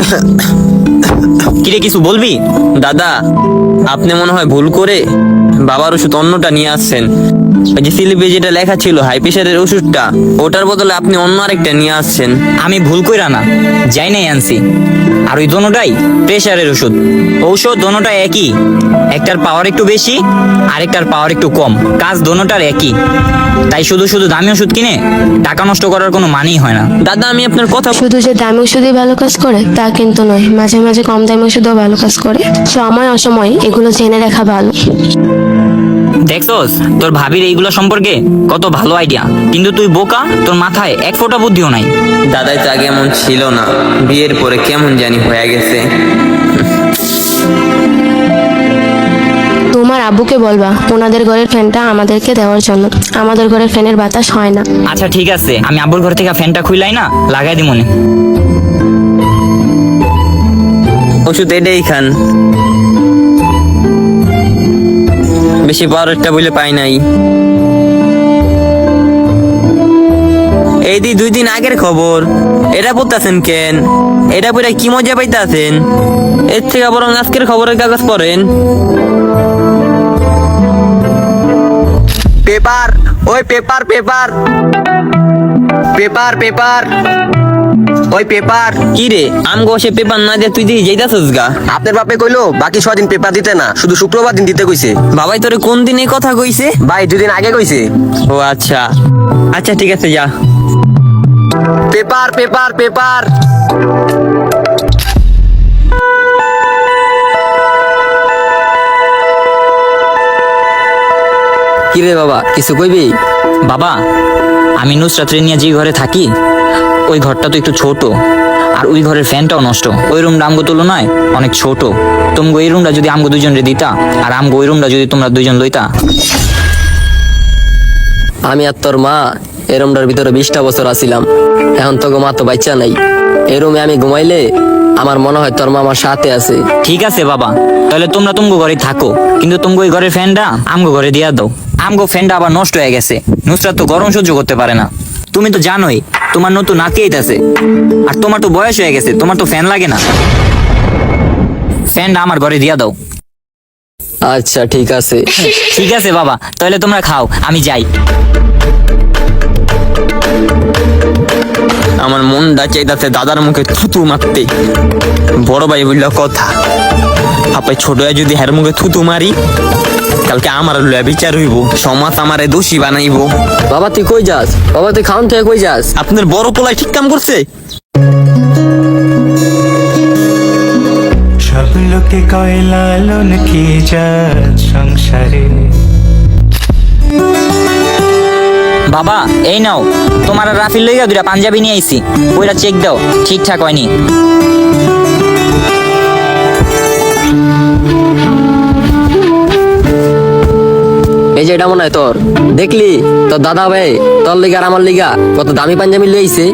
কিরে কিছু বলবি? দাদা আপনি মনে হয় ভুল করে বাবার ওষুধ অন্যটা নিয়ে আসছেন। ওই যে স্লিপে যেটা লেখা ছিল হাই প্রেশারের ওষুধটা ওটার বদলে আপনি অন্য আরেকটা নিয়ে আসছেন। আমি ভুল কইরা না যাই নাই আনছি। আর ওই দোনোটাই প্রেশারের ওষুধ। ঔষধ দোনোটা একই একটার পাওয়ার একটু বেশি আরেকটার পাওয়ার একটু কম। কাজ দোনোটার একই। তাই শুধু শুধু দামি ওষুধ কিনে টাকা নষ্ট করার কোনো মানেই হয় না। দাদা আমি আপনার কথা শুধু যে দামি ওষুধই ভালো কাজ করে তা কিন্তু নয়। মাঝে মাঝে কম দামি ওষুধও ভালো কাজ করে। সময় অসময় এগুলো জেনে রাখা ভালো। দেখছস? তোর ভাবির এইগুলো সম্পর্কে কত ভালো আইডিয়া কিন্তু তুই বোকা তোর মাথায় এক ফোঁটা বুদ্ধিও নাই। দাদাই তো আগে এমন ছিল না। বিয়ের পরে কেমন জানি হয়ে গেছে। তোমার আব্বুকে বলবা ওনাদের ঘরের ফ্যানটা আমাদেরকে দেওয়ার জন্য। আমাদের ঘরের ফ্যানের বাতাস হয় না। আচ্ছা ঠিক আছে। আমি আব্বুর ঘর থেকে ফ্যানটা খুইলাই না লাগাই দি মনে ওষুধ এটাই খান। বেশি পাওয়ারটা বলে পাই নাই। এই দুই দিন আগের খবর। এটা পড়তেছেন কেন? এটা পড়ে কি মজা পাইতাছেন? এর থেকে বরং আজকের খবরের কাগজ পড়েন। পেপার, ওই পেপার পেপার। Paper paper. ওই পেপার। কি রে? আম গোসে পেপার না দিয়ে তুই দিয়ে যাইতাছস গা? আপনার বাপে কইলো বাকি ছয় দিন পেপার দিতে না শুধু শুক্রবার দিন দিতে কইছে। বাবাই তোরে কোন দিন এই কথা কইছে? ভাই দুদিন আগে কইছে। ও আচ্ছা। আচ্ছা ঠিক আছে যা। Paper paper paper. কি রে বাবা কিছু কইবি? বাবা আমি নুসরাত্রে নিয়ে যে ঘরে থাকি ওই ঘরটা তো একটু ছোট আর ওই ঘরের ফ্যানটাও নষ্ট। ওই রুমটা আমগো তুলনায় অনেক ছোট। তুমি ওই রুমটা যদি আমগো দুজন রে দিতা আর আমগো ওই রুমটা যদি তোমরা দুইজন লইতা। আমি আর তোর মা এই রুমটার ভিতরে বিশটা বছর আছিলাম। এখন তো মা তো বাচ্চা নাই। এই রুমে আমি ঘুমাইলে আমার মনে হয় তোর মা আমার সাথে আছে। ঠিক আছে বাবা তাহলে তোমরা তুমগো ঘরে থাকো। কিন্তু তুমগো ওই ঘরের ফ্যানটা আমগো ঘরে দিয়া দাও। আমগো ফ্যানটা আবার নষ্ট হয়ে গেছে। নুসরাত তো গরম সহ্য করতে পারে না। তুমি তো জানোই তোমার নতুন নাতি আইতাছে। আর তোমার তো বয়স হয়ে গেছে তোমার তো ফ্যান লাগে না। ফ্যানটা আমার ঘরে দিয়া দাও। আচ্ছা ঠিক আছে। ঠিক আছে বাবা তাহলে তোমরা খাও আমি যাই। আমার মনটা চাইতাছে দাদার মুখে থুতু মারতে। বড় ভাই বলল কথা। আপনি ছোট ভাই যদি হের মুখে থুতু মারি কালকে আমার লয়া বিচার হইব সমাজ আমারে দোষী বানাইব। বাবা তুই কই যাস? বাবা তুই খাওন থেকে কই যাস? আপনার বড় পোলায় ঠিক কাম করছে? সব লোকে কয় লালন কি সংসারে? বাবা এই নাও তোমার রাফিল লইয়া দুটা পাঞ্জাবি নিয়ে আইছি। ওইটা চেক দাও ঠিকঠাক হয়নি। এটা মনে হয় তোর। দেখলি, তোর দাদা ভাই, তোর লিগা আর আমার লিগা কত দামি পাঞ্জাবি লইছে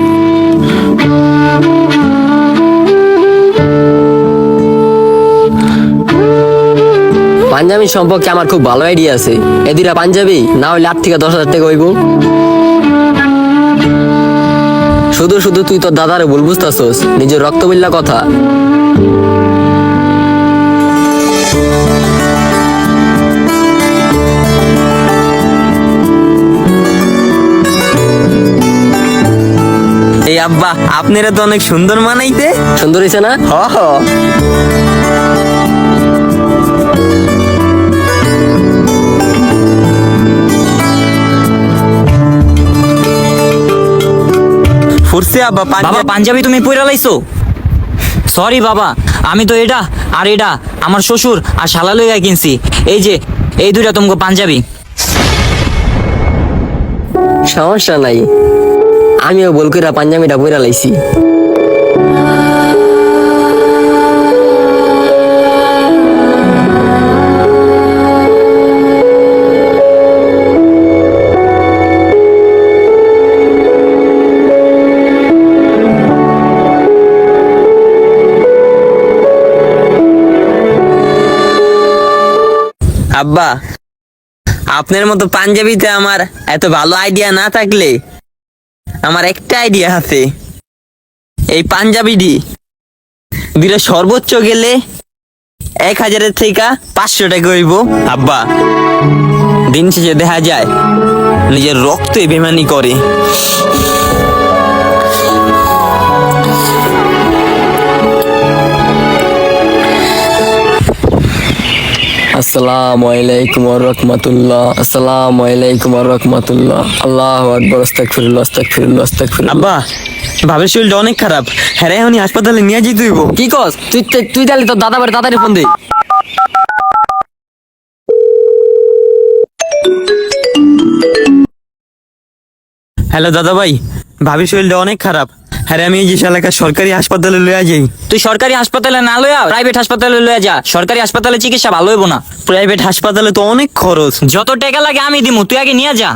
পাঞ্জাবি সম্পর্কে আমার খুব ভালো আইডিয়া আছে। এদিরা পাঞ্জাবি, না হইলে আট থেকে দশ হাজার টাকা হইব। শুধু শুধু তুই তোর দাদারে ভুল বুঝতেছস, নিজের রক্ত কথা। আব্বা আপনারা তো অনেক সুন্দর মানাইতে। সুন্দর হয়েছে না? হ হ। ফুরছে আব্বা বাবা পাঞ্জাবি পাঞ্জাবি তুমি পইরা লাইছো? সরি বাবা আমি তো এটা আর এটা আমার শ্বশুর আর শালা লইয়া কিনছি। এই যে এই দুইটা তোমাকে পাঞ্জাবি। সমস্যা নাই। আমিও বল কইরা পাঞ্জাবিটা পইরা লাইছি। আব্বা, আপনার মতো পাঞ্জাবিতে আমার এত ভালো আইডিয়া না থাকলে আমার একটা আইডিয়া আছে। এই পাঞ্জাবিটি দিলে সর্বোচ্চ গেলে এক হাজারের থেকে পাঁচশো টাকা হইব। আব্বা, দিন শেষে দেখা যায়, নিজের রক্তে বেমানি করে। আসসালামু আলাইকুম রাহমাতুল্লাহ। আসসালামু আলাইকুম রাহমাতুল্লাহ। আল্লাহু আকবার আস্তাগফিরুল্লাহ আস্তাগফিরুল্লাহ আস্তাগফিরুল্লাহ। আব্বা ভাবের শরীরটা অনেক খারাপ। হ্যাঁ রে, এখনই হাসপাতালে নিয়ে যেতে হইব। কি কস? তুই তুই- তাহলে তোর দাদা বাড়ি তাড়াতাড়ি ফোন দে। হ্যালো দাদা ভাই ভাবির শরীরটা অনেক খারাপ। হ্যাঁ আমি এই যে এলাকার সরকারি হাসপাতালে লইয়া যাই। তুই সরকারি হাসপাতালে না লইয়া প্রাইভেট হাসপাতালে লইয়া যা। সরকারি হাসপাতালে চিকিৎসা ভালো হইব না। প্রাইভেট হাসপাতালে তো অনেক খরচ। যত টাকা লাগে আমি দিমু তুই আগে নিয়ে যা।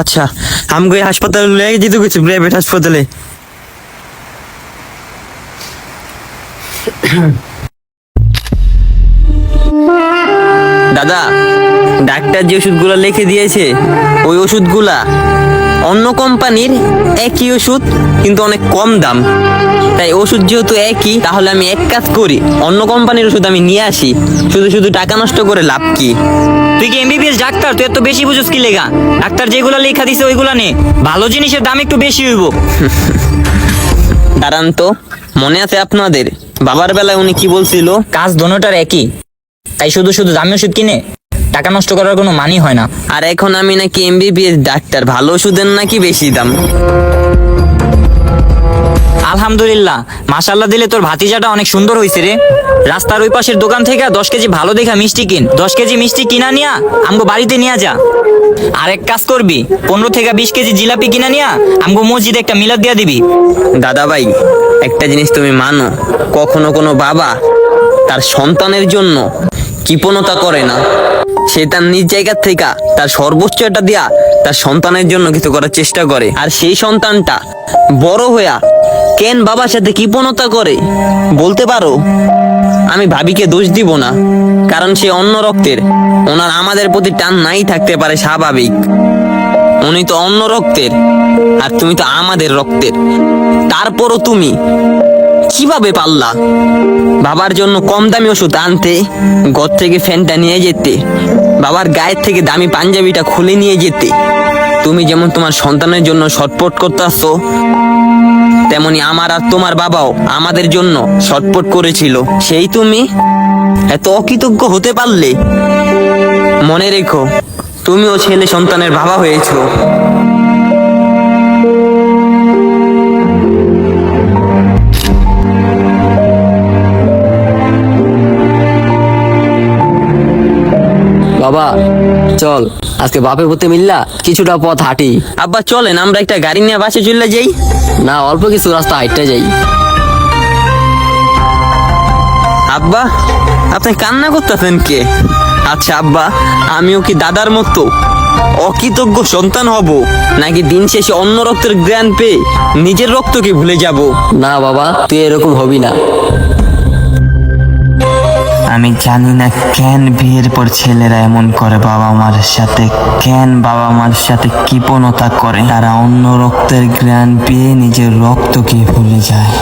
আচ্ছা আমি ওই হাসপাতালে লইয়া যেতে গেছি প্রাইভেট হাসপাতালে। দাদা ডাক্তার যে ওষুধগুলো লিখে দিয়েছে ওই ওষুধগুলা অন্য কোম্পানির একই ওষুধ কিন্তু অনেক কম দাম। তাই ওষুধ যেহেতু একই তাহলে আমি এক কাজ করি অন্য কোম্পানির ওষুধ আমি নিয়ে আসি। শুধু শুধু টাকা নষ্ট করে লাভ কি? তুই কি এমবিবিএস ডাক্তার? তুই এত বেশি বুঝিস কি লেগা? ডাক্তার যেগুলা লেখা দিছে ওইগুলা নে। ভালো জিনিসের দাম একটু বেশি হইব। দাঁড়ান তো মনে আছে আপনাদের? বাবার বেলায় উনি কি বলছিল? কাজ দোনোটার একই। তাই শুধু শুধু দামি ওষুধ কিনে? টাকা নষ্ট করার কোনো মানি হয় না। আর এখন আমি নাকি এমবিবিএস ডাক্তার ভালো ওষুধের নাকি বেশি দাম? আলহামদুলিল্লাহ মাশাল্লাহ দিলে তোর ভাতিজাটা অনেক সুন্দর হয়েছে রে। রাস্তার ওই পাশের দোকান থেকে দশ কেজি ভালো দেখা মিষ্টি কিন। দশ কেজি মিষ্টি কিনা নিয়া আমগো বাড়িতে নিয়ে যা। আর এক কাজ করবি পনেরো থেকে বিশ কেজি জিলাপি কিনা নিয়া আমগো মসজিদে একটা মিলাদ দিয়া দিবি। দাদা ভাই একটা জিনিস তুমি মানো কখনো কোনো বাবা তার সন্তানের জন্য কৃপণতা করে না। সে তার নিজ জায়গা থেকে তার সর্বোচ্চ এটা দিয়া তার সন্তানের জন্য কিছু করার চেষ্টা করে। আর সেই সন্তানটা বড় হইয়া কেন বাবার সাথে কৃপণতা করে? বলতে পারো, আমি ভাবিকে দোষ দিব না, কারণ সে অন্য রক্তের, ওনার আমাদের প্রতি টান নাই থাকতে পারে স্বাভাবিক। উনি তো অন্য রক্তের, আর তুমি তো আমাদের রক্তের। তারপরও তুমি কীভাবে পারলা? বাবার জন্য কম দামি ওষুধ আনতে, ঘর থেকে ফ্যানটা নিয়ে যেতে, বাবার গায়ের থেকে দামি পাঞ্জাবিটা খুলে নিয়ে যেতে। তুমি যেমন তোমার সন্তানের জন্য ছটপট করতেছো, তেমনি আমার আর তোমার বাবাও আমাদের জন্য ছটপট করেছিল। সেই তুমি? এত অকৃতজ্ঞ হতে পারলে? মনে রেখো, তুমিও ছেলে সন্তানের বাবা হয়েছো। বাবা চল আজকে বাপের পুতে মিল্লা কিছুটা পথ হাঁটি। আব্বা চলেন আমরা একটা গাড়ি নিয়ে বাসে চলে যাই। না অল্প কিছু রাস্তা হাঁটতে যাই। আব্বা আপনি কান্না করতেছেন কে? আচ্ছা আব্বা আমিও কি দাদার মতো অকৃতজ্ঞ সন্তান হব নাকি দিন শেষে অন্য রক্তের জ্ঞান পেয়ে নিজের রক্তকে ভুলে যাব? না বাবা তুই এরকম হবি না। আমি জানি না কেন বিয়ের পর ছেলেরা এমন করে বাবা মার সাথে। কেন বাবা মার সাথে কৃপণতা করে? তারা অন্য রক্তের জ্ঞান পেয়ে নিজের রক্তকে ভুলে যায়।